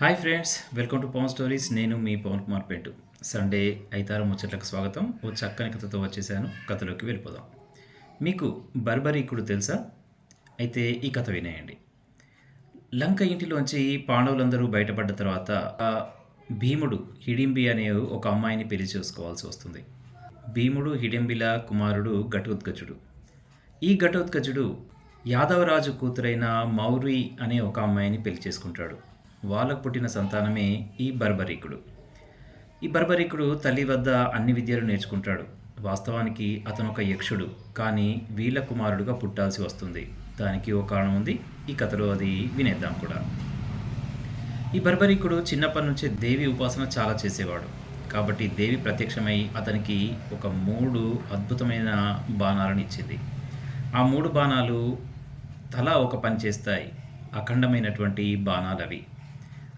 Hi friends welcome to Pavan stories నేను మీ పవన్ కుమార్ పెట్టు సండే ఐతారు ముచ్చట్లకు స్వాగతం. ఓ చక్కని కథతో వచ్చేసాను. కథలోకి వెళ్ళిపోదాం. మీకు బర్బరీకుడు తెలుసా? అయితే ఈ కథ వినేయండి. లంక ఇంటిలోంచి పాండవులందరూ బయటపడ్డ తర్వాత భీముడు హిడింబి అనే ఒక అమ్మాయిని పెళ్ళి చేసుకోవాల్సి వస్తుంది. భీముడు హిడింబిల కుమారుడు ఘటోత్కచుడు. ఈ ఘటోత్కచుడు యాదవరాజు కూతురైన మౌరి అనే ఒక అమ్మాయిని పెళ్ళి చేసుకుంటాడు. వాళ్ళకు పుట్టిన సంతానమే ఈ బర్బరీకుడు. ఈ బర్బరీకుడు తల్లి వద్ద అన్ని విద్యలు నేర్చుకుంటాడు. వాస్తవానికి అతను ఒక యక్షుడు కానీ వీళ్ళ కుమారుడుగా పుట్టాల్సి వస్తుంది. దానికి ఓ కారణం ఉంది. ఈ కథలో అది వినేద్దాం కూడా. ఈ బర్బరీకుడు చిన్నప్పటి నుంచే దేవి ఉపాసన చాలా చేసేవాడు. కాబట్టి దేవి ప్రత్యక్షమై అతనికి ఒక మూడు అద్భుతమైన బాణాలను ఇచ్చింది. ఆ మూడు బాణాలు తలా ఒక పని చేస్తాయి. అఖండమైనటువంటి బాణాలవి.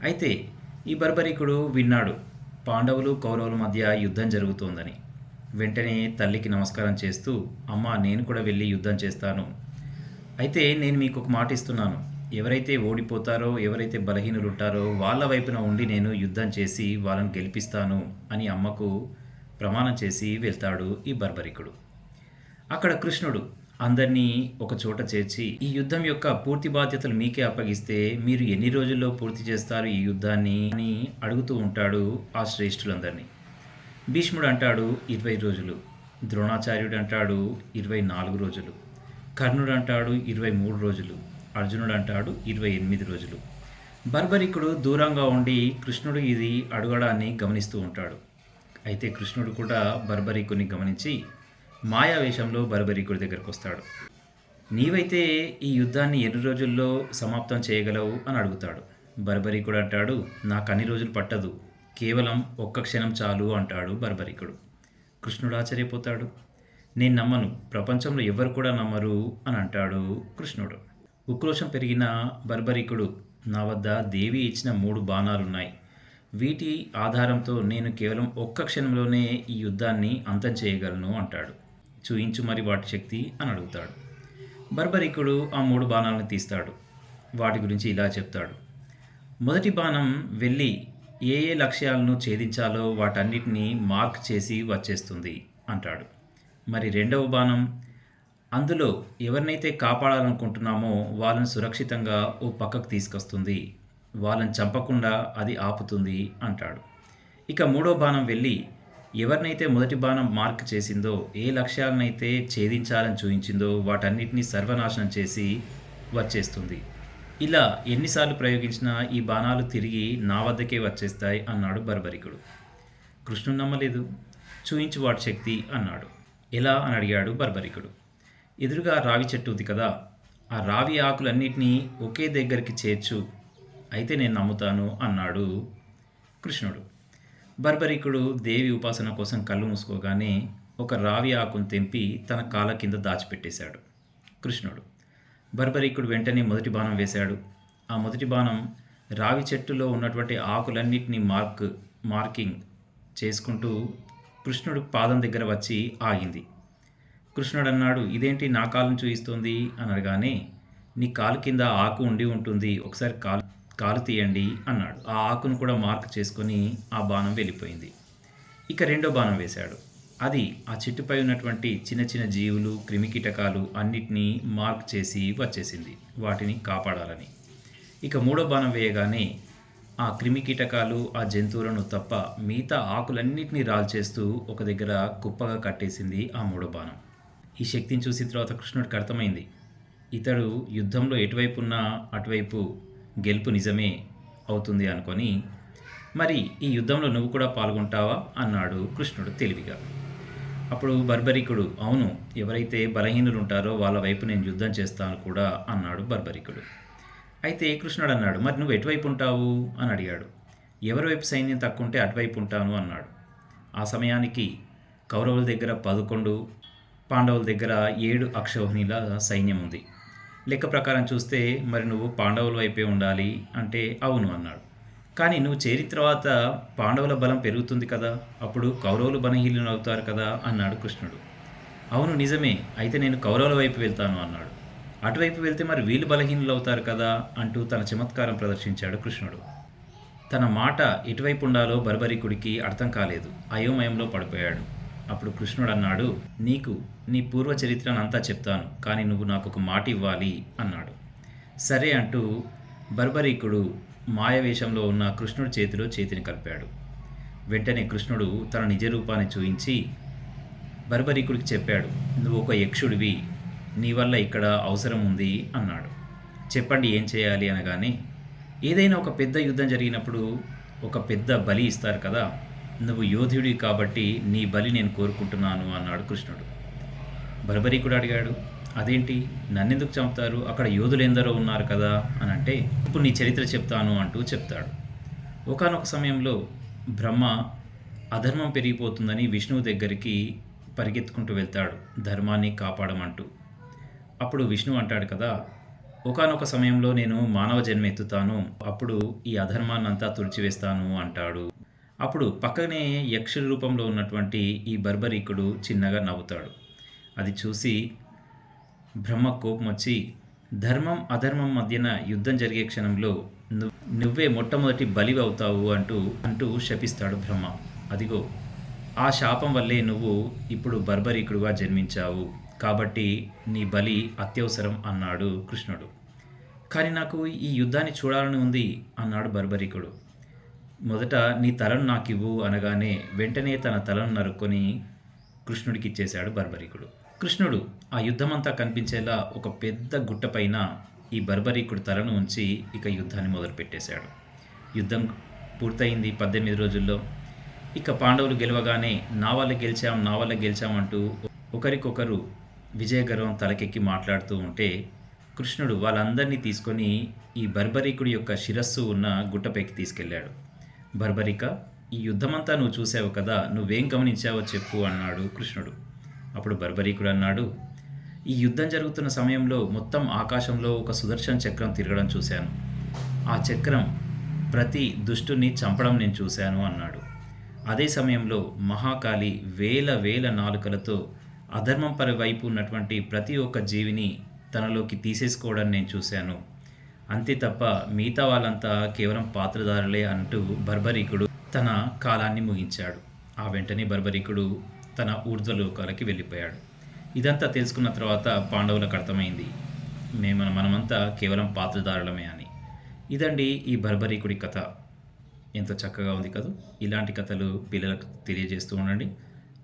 అయితే ఈ బర్బరికుడు విన్నాడు. పాండవులు కౌరవుల మధ్య యుద్ధం జరుగుతోందని. వెంటనే తల్లికి నమస్కారం చేస్తూ అమ్మ నేను కూడా వెళ్ళి యుద్ధం చేస్తాను. అయితే నేను మీకు ఒక మాట ఇస్తున్నాను. ఎవరైతే ఓడిపోతారో ఎవరైతే బలహీనులు ఉంటారో వాళ్ళ వైపున ఉండి నేను యుద్ధం చేసి వాళ్ళని గెలిపిస్తాను అని అమ్మకు ప్రమాణం చేసి వెళ్తాడు ఈ బర్బరికుడు. అక్కడ కృష్ణుడు అందరినీ ఒక చోట చేర్చి ఈ యుద్ధం యొక్క పూర్తి బాధ్యతలు మీకే అప్పగిస్తే మీరు ఎన్ని రోజుల్లో పూర్తి చేస్తారు ఈ యుద్ధాన్ని అని అడుగుతూ ఉంటాడు ఆ శ్రేష్ఠులందరినీ. భీష్ముడు అంటాడు ఇరవై రోజులు. ద్రోణాచార్యుడు అంటాడు ఇరవై నాలుగు రోజులు. కర్ణుడు అంటాడు ఇరవై మూడు రోజులు. అర్జునుడు అంటాడు ఇరవై ఎనిమిది రోజులు. బర్బరికుడు దూరంగా ఉండి కృష్ణుడు ఇది అడగడాన్ని గమనిస్తూ ఉంటాడు. అయితే కృష్ణుడు కూడా బర్బరికుని గమనించి మాయావేషంలో బరబరీకుడి దగ్గరకు వస్తాడు నీవైతే ఈ యుద్ధాన్ని ఎన్ని రోజుల్లో సమాప్తం చేయగలవు అని అడుగుతాడు. బర్బరీకుడు అంటాడు నాకు అన్ని రోజులు పట్టదు. కేవలం ఒక్క క్షణం చాలు అంటాడు బర్బరీకుడు. కృష్ణుడు ఆశ్చర్యపోతాడు. నేను నమ్మను. ప్రపంచంలో ఎవరు కూడా నమ్మరు అని అంటాడు కృష్ణుడు. ఉక్రోషం పెరిగిన బర్బరీకుడు నా వద్ద దేవి ఇచ్చిన మూడు బాణాలున్నాయి. వీటి ఆధారంతో నేను కేవలం ఒక్క క్షణంలోనే ఈ యుద్ధాన్ని అంతం చేయగలను అంటాడు. చూయించు మరి వాటి శక్తి అని అడుగుతాడు. బర్బరికుడు ఆ మూడు బాణాలను తీస్తాడు. వాటి గురించి ఇలా చెప్తాడు. మొదటి బాణం వెళ్ళి ఏ ఏ లక్ష్యాలను ఛేదించాలో వాటన్నిటినీ మార్క్ చేసి వచ్చేస్తుంది అంటాడు. మరి రెండవ బాణం అందులో ఎవరినైతే కాపాడాలనుకుంటున్నామో వాళ్ళని సురక్షితంగా ఓ పక్కకు తీసుకొస్తుంది. వాళ్ళని చంపకుండా అది ఆపుతుంది అంటాడు. ఇక మూడో బాణం వెళ్ళి ఎవరినైతే మొదటి బాణం మార్క్ చేసిందో ఏ లక్ష్యాలనైతే ఛేదించాలని చూపించిందో వాటన్నిటిని సర్వనాశనం చేసి వచ్చేస్తుంది. ఇలా ఎన్నిసార్లు ప్రయోగించినా ఈ బాణాలు తిరిగి నా వద్దకే వచ్చేస్తాయి అన్నాడు బర్బరికుడు. కృష్ణుడు నమ్మలేదు. చూయించు వాటి శక్తి అన్నాడు. ఎలా అని అడిగాడు బర్బరికుడు. ఎదురుగా రావి చెట్టు ఉంది కదా ఆ రావి ఆకులన్నిటినీ ఒకే దగ్గరికి చేర్చు అయితే నేను నమ్ముతాను అన్నాడు కృష్ణుడు. బర్బరికుడు దేవి ఉపాసన కోసం కళ్ళు మూసుకోగానే ఒక రావి ఆకును తెంపి తన కాళ్ళ కింద దాచిపెట్టేశాడు. కృష్ణుడు. బర్బరికుడు వెంటనే మొదటి బాణం వేశాడు. ఆ మొదటి బాణం రావి చెట్టులో ఉన్నటువంటి ఆకులన్నిటినీ మార్క్ మార్కింగ్ చేసుకుంటూ కృష్ణుడు పాదం దగ్గర వచ్చి ఆగింది. కృష్ణుడు అన్నాడు ఇదేంటి నా కాలం చూయిస్తుంది? అనగానే నీ కాలు కింద ఆకు ఉండి ఉంటుంది. ఒకసారి కాలు కాలు తీయండి అన్నాడు. ఆ ఆకును కూడా మార్క్ చేసుకొని ఆ బాణం వెళ్ళిపోయింది. ఇక రెండో బాణం వేశాడు. అది ఆ చెట్టుపై ఉన్నటువంటి చిన్న చిన్న జీవులు క్రిమికీటకాలు అన్నిటినీ మార్క్ చేసి వచ్చేసింది. వాటిని కాపాడాలని. ఇక మూడో బాణం వేయగానే ఆ క్రిమికీటకాలు ఆ జంతువులను తప్ప మిగతా ఆకులన్నింటినీ రాల్చేస్తూ ఒక దగ్గర కుప్పగా కట్టేసింది ఆ మూడో బాణం. ఈ శక్తిని చూసిన తర్వాత కృష్ణుడికి అర్థమైంది. ఇతడు యుద్ధంలో ఎటువైపు ఉన్నా అటువైపు గెలుపు నిజమే అవుతుంది అనుకొని మరి ఈ యుద్ధంలో నువ్వు కూడా పాల్గొంటావా? అన్నాడు కృష్ణుడు తెలివిగా. అప్పుడు బర్బరికుడు అవును ఎవరైతే బలహీనులు ఉంటారో వాళ్ళ వైపు నేను యుద్ధం చేస్తాను కూడా అన్నాడు బర్బరికుడు. అయితే కృష్ణుడు అన్నాడు మరి నువ్వు ఎటువైపు ఉంటావు? అని అడిగాడు. ఎవరి వైపు సైన్యం తక్కువ ఉంటే అటువైపు ఉంటాను అన్నాడు. ఆ సమయానికి కౌరవుల దగ్గర పదకొండు పాండవుల దగ్గర ఏడు అక్షోహిణిల సైన్యం ఉంది లెక్క ప్రకారం చూస్తే మరి నువ్వు పాండవుల వైపే ఉండాలి అంటే అవును అన్నాడు. కానీ నువ్వు చేరిన తర్వాత పాండవుల బలం పెరుగుతుంది కదా అప్పుడు కౌరవులు బలహీనులు అవుతారు కదా అన్నాడు కృష్ణుడు. అవును నిజమే. అయితే నేను కౌరవుల వైపు వెళ్తాను అన్నాడు. అటువైపు వెళ్తే మరి వీళ్ళు బలహీనులు అవుతారు కదా అంటూ తన చమత్కారం ప్రదర్శించాడు కృష్ణుడు. తన మాట ఎటువైపు ఉండాలో బర్బరికుడికి అర్థం కాలేదు. అయోమయంలో పడిపోయాడు. అప్పుడు కృష్ణుడు అన్నాడు నీకు నీ పూర్వ చరిత్రను అంతా చెప్తాను కానీ నువ్వు నాకు ఒక మాట ఇవ్వాలి అన్నాడు. సరే అంటూ బర్బరీకుడు మాయవేషంలో ఉన్న కృష్ణుడి చేతిలో చేతిని కలిపాడు. వెంటనే కృష్ణుడు తన నిజ రూపాన్ని చూయించి బర్బరీకుడికి చెప్పాడు నువ్వు ఒక యక్షుడివి నీ వల్ల ఇక్కడ అవసరం ఉంది అన్నాడు. చెప్పండి ఏం చేయాలి? అనగానే ఏదైనా ఒక పెద్ద యుద్ధం జరిగినప్పుడు ఒక పెద్ద బలి ఇస్తారు కదా నువ్వు యోధుడి కాబట్టి నీ బలి నేను కోరుకుంటున్నాను అన్నాడు కృష్ణుడు. బర్బరీకుడు అడిగాడు అదేంటి? నన్నెందుకు చంపుతారు? అక్కడ యోధులు ఎందరో ఉన్నారు కదా? అని అంటే ఇప్పుడు నీ చరిత్ర చెప్తాను అంటూ చెప్తాడు. ఒకానొక సమయంలో బ్రహ్మ అధర్మం పెరిగిపోతుందని విష్ణువు దగ్గరికి పరిగెత్తుకుంటూ వెళ్తాడు ధర్మాన్ని కాపాడమంటూ. అప్పుడు విష్ణు అంటాడు కదా ఒకానొక సమయంలో నేను మానవ జన్మ ఎత్తుతాను అప్పుడు ఈ అధర్మాన్నంతా తుడిచివేస్తాను అంటాడు. అప్పుడు పక్కనే యక్షుల రూపంలో ఉన్నటువంటి ఈ బర్బరీకుడు చిన్నగా నవ్వుతాడు. అది చూసి బ్రహ్మ కోపం వచ్చి ధర్మం అధర్మం మధ్యన యుద్ధం జరిగే క్షణంలో నువ్వే మొట్టమొదటి బలి అవుతావు అంటూ అంటూ శపిస్తాడు బ్రహ్మ. అదిగో ఆ శాపం వల్లే నువ్వు ఇప్పుడు బర్బరీకుడుగా జన్మించావు. కాబట్టి నీ బలి అత్యవసరం అన్నాడు కృష్ణుడు. కానీ నాకు ఈ యుద్ధాన్ని చూడాలని ఉంది అన్నాడు బర్బరీకుడు. మొదట నీ తలను నాకివ్వు అనగానే వెంటనే తన తలను నరుక్కొని కృష్ణుడికి ఇచ్చేశాడు బర్బరీకుడు. కృష్ణుడు ఆ యుద్ధమంతా కనిపించేలా ఒక పెద్ద గుట్టపైన ఈ బర్బరీకుడు తలను ఉంచి ఇక యుద్ధాన్ని మొదలుపెట్టేశాడు. యుద్ధం పూర్తయింది పద్దెనిమిది రోజుల్లో. ఇక పాండవులు గెలవగానే నా వల్ల గెలిచాం నా వల్ల గెలిచాం అంటూ ఒకరికొకరు విజయగర్వం తలకెక్కి మాట్లాడుతూ ఉంటే కృష్ణుడు వాళ్ళందరినీ తీసుకొని ఈ బర్బరీకుడి యొక్క శిరస్సు ఉన్న గుట్టపైకి తీసుకెళ్ళాడు. బర్బరిక ఈ యుద్ధమంతా నువ్వు చూసావు కదా నువ్వేం గమనించావో చెప్పు అన్నాడు కృష్ణుడు. అప్పుడు బర్బరీకుడు అన్నాడు ఈ యుద్ధం జరుగుతున్న సమయంలో మొత్తం ఆకాశంలో ఒక సుదర్శన చక్రం తిరగడం చూశాను. ఆ చక్రం ప్రతి దుష్టుని చంపడం నేను చూశాను అన్నాడు. అదే సమయంలో మహాకాళి వేల వేల నాలుకలతో అధర్మం పరి వైపు ఉన్నటువంటి ప్రతి ఒక్క జీవిని తనలోకి తీసేసుకోవడం నేను చూశాను. అంతే తప్ప మిగతా వాళ్ళంతా కేవలం పాత్రధారులే అంటూ బర్బరీకుడు తన కాలాన్ని ముగించాడు. ఆ వెంటనే బర్బరీకుడు తన ఊర్ధ్వలోకాలకి వెళ్ళిపోయాడు. ఇదంతా తెలుసుకున్న తర్వాత పాండవులకు అర్థమైంది. మేము మనమంతా కేవలం పాత్రదారులమే అని. ఇదండి ఈ బర్బరీకుడి కథ. ఎంతో చక్కగా ఉంది కదా. ఇలాంటి కథలు పిల్లలకు తెలియజేస్తూ ఉండండి.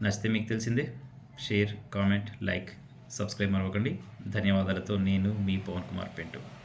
నచ్చితే మీకు తెలిసిందే. షేర్ కామెంట్ లైక్ సబ్స్క్రైబ్ మరవకండి. ధన్యవాదాలతో నేను మీ పవన్ కుమార్ పెంటు.